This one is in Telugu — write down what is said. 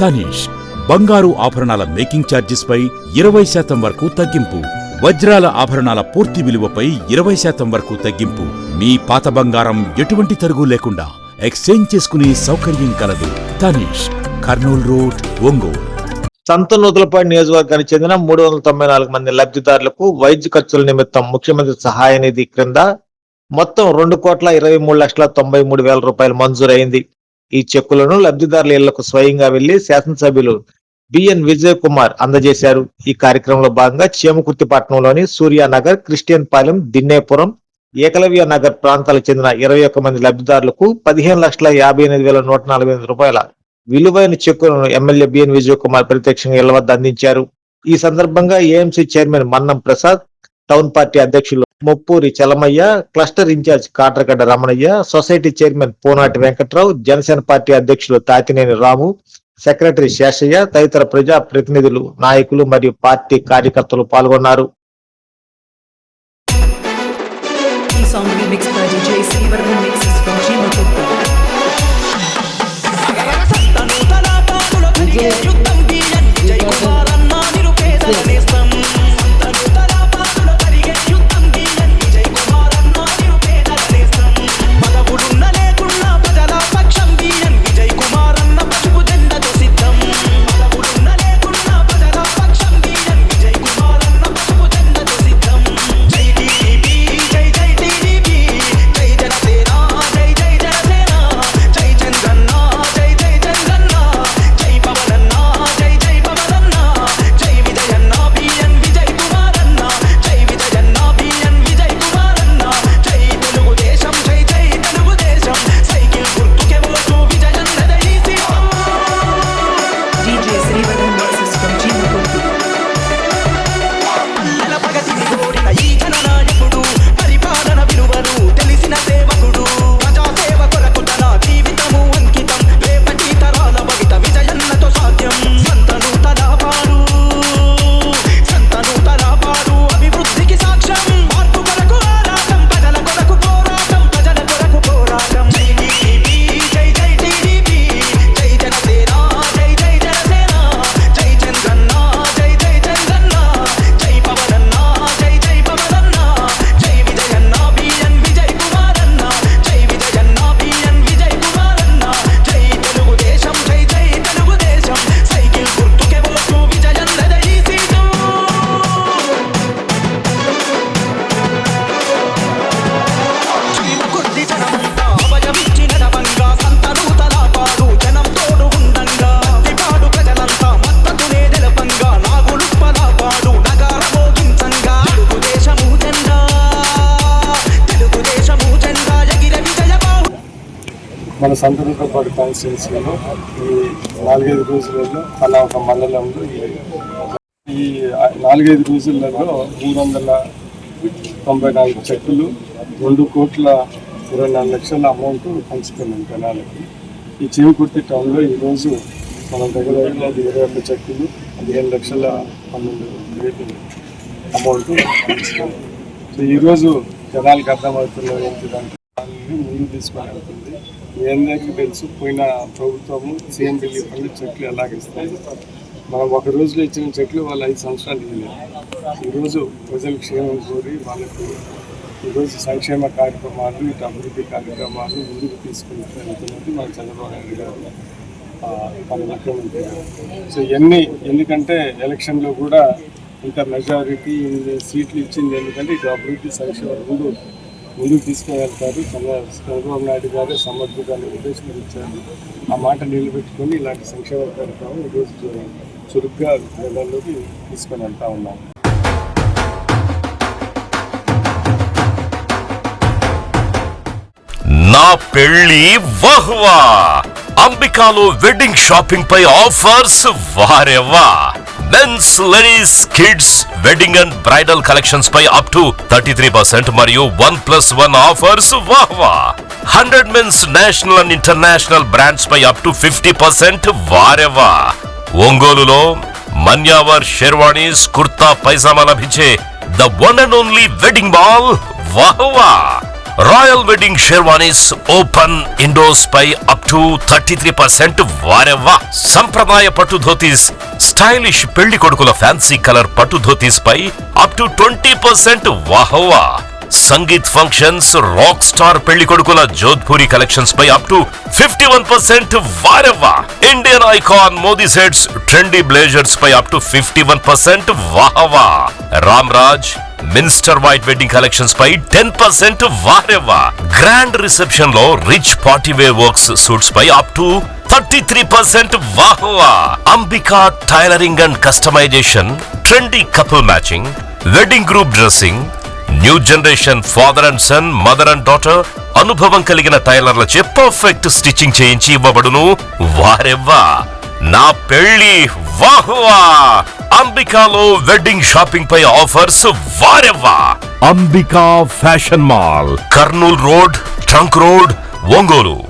తనీష్ బంగారు ఆభరణాల మేకింగ్ ఛార్జెస్పై ఇరవై శాతం వరకు తగ్గింపు వజ్రాల ఆభరణాల పూర్తి విలువపై ఇరవై శాతం వరకు తగ్గింపు. మీ పాత బంగారం ఎటువంటి తరుగు లేకుండా ఎక్స్చేంజ్ చేసుకునే సౌకర్యం కలదు. తనీష్ కర్నూల్ రోడ్ ఒంగోలు. సంతనూతలపాడు నియోజకవర్గానికి చెందిన మూడు వందల తొంభై నాలుగు మంది లబ్ధిదారులకు వైద్య ఖర్చుల నిమిత్తం ముఖ్యమంత్రి సహాయ నిధి క్రింద మొత్తం రెండు కోట్ల ఇరవై మూడు లక్షల తొంభై మూడు వేల రూపాయలు మంజూరైంది. ఈ చెక్కులను లబ్ధిదారుల ఇళ్ళకు స్వయంగా వెళ్ళి శాసనసభ్యులు బిఎన్ విజయ్ కుమార్ అందజేశారు. ఈ కార్యక్రమంలో భాగంగా చీమకుర్తిపట్నంలోని సూర్యానగర్ క్రిస్టియన్ పాలెం దిన్నేపురం ఏకలవ్య నగర్ ప్రాంతాలకు చెందిన ఇరవై ఒక్క మంది లబ్ధిదారులకు పదిహేను లక్షల యాభై ఎనిమిది వేల నూట నలభై ఎనిమిది రూపాయల విలువైన చెక్కులను ఎమ్మెల్యే బిఎన్ విజయ్ కుమార్ ప్రత్యక్షంగా ఇళ్ళ వద్ద అందించారు. ఈ సందర్భంగా AMC chairman Mannam Prasad town party అధ్యక్షులు Muppuri Chalamaiah cluster in-charge Katragadda Ramanaiah society chairman Ponati Venkatrao Janasena party అధ్యక్షులు తాతినేని రాము సెక్రటరీ శేషయ్య తదితర ప్రజా ప్రతినిధులు నాయకులు మరియు పార్టీ కార్యకర్తలు పాల్గొన్నారు. ఈ మన సంతరంతో పాటు కాన్స్టిట్యున్సీలో ఈ నాలుగైదు రోజులలో అలా ఒక మండలంలో ఈ- ఈ నాలుగైదు రోజులలో మూడు వందల తొంభై నాలుగు చెక్కులు రెండు కోట్ల ఇరవై నాలుగు లక్షల అమౌంట్ పంచుకున్నాం జనాలకి. ఈ చీమకుర్తి టౌన్లో ఈరోజు మన దగ్గర దగ్గర ఇరవై ఒక్క చెక్కులు పదిహేను లక్షల పన్నెండు రేటు అమౌంట్ పంచుకున్నాం. సో ఈరోజు జనాలకు అర్థమవుతున్న ఏంటి దానికి ముందు తీసుకొని వెళ్తుంది. మీ అందరికీ తెలుసు? పోయిన ప్రభుత్వము సీఎం రిలీఫ్ ఫండ్ చెట్లు ఎలాగిస్తాయి మనం ఒక రోజులో ఇచ్చిన చెట్లు వాళ్ళు ఐదు సంవత్సరాలు ఇవ్వలేదు. ఈరోజు ప్రజల క్షేమం కోరి వాళ్ళకు ఈరోజు సంక్షేమ కార్యక్రమాలు ఇటు అభివృద్ధి కార్యక్రమాలు ముందుకు తీసుకుని వెళ్తున్నది మన చంద్రబాబు నాయుడు గారు మన ముఖ్యమంత్రి సో ఇవన్నీ ఎందుకంటే ఎలక్షన్లో కూడా ఇంత మెజారిటీ సీట్లు ఇచ్చింది ఎందుకంటే ఇటు అభివృద్ధి సంక్షేమ ముందు ముందుకు తీసుకువెళ్తారు చంద్రబాబు నాయుడు గారే సమర్థుగా నిర్దేశించారు ఆ మాట నిలబెట్టుకొని ఇలాంటి సంక్షేమ కార్యక్రమం ఈరోజు చురుగ్గా ప్రజల్లోకి తీసుకొని వెళ్తా ఉన్నాం. నా పెళ్ళి వహ్వా! అంబికాలో వెడ్డింగ్ షాపింగ్ పై offers వారెవా men's ladies kids wedding and bridal collections pi up to thirty three percent మరియు one plus one offers వాహ్వా hundred men's national and international brands pi up to fifty percent వారెవ్వా ఒంగోలులో మన్యావర్ షెర్వాణీస్ కుర్తా పైజామా లభించే the one and only wedding ball వాహ్వా royal wedding sherwanis open indoors pi up to thirty three percent వారెవ్వా సంప్రదాయ పట్టు ధోతీస్ స్టైలిష్ పెళ్ళి కొడుకుల ఫ్యాన్సీ కలర్ పట్టు ధోతీస్ పై అప్ టు ట్వంటీ పర్సెంట్ వాహవా. సంగీత్ ఫంక్షన్స్ రాక్ స్టార్ పెళ్ళి కొడుకుల Jodhpuri collections pi up to fifty one percent వారెవ్వా Indian icon Modi sets trendy blazers pi up to fifty one percent వాహవా. Ram Raj minister white wedding collections pi ten percent వారెవ్వా గ్రాండ్ రిసెప్షన్లో rich party works suits pi up to thirty three percent వాహవా. Ambika tailoring and customisation trendy couple matching wedding group dressing new generation father and son mother and daughter అనుభవం కలిగిన టైలర్లచే పర్ఫెక్ట్ స్టిచ్చింగ్ చేయించి ఇవ్వబడును. వారెవ్వా? నా పెళ్ళి వాహువా! అంబికాలో వెడ్డింగ్ షాపింగ్ పై offers వారెవ్వా? Ambika fashion mall. Kurnool road trunk road Ongole.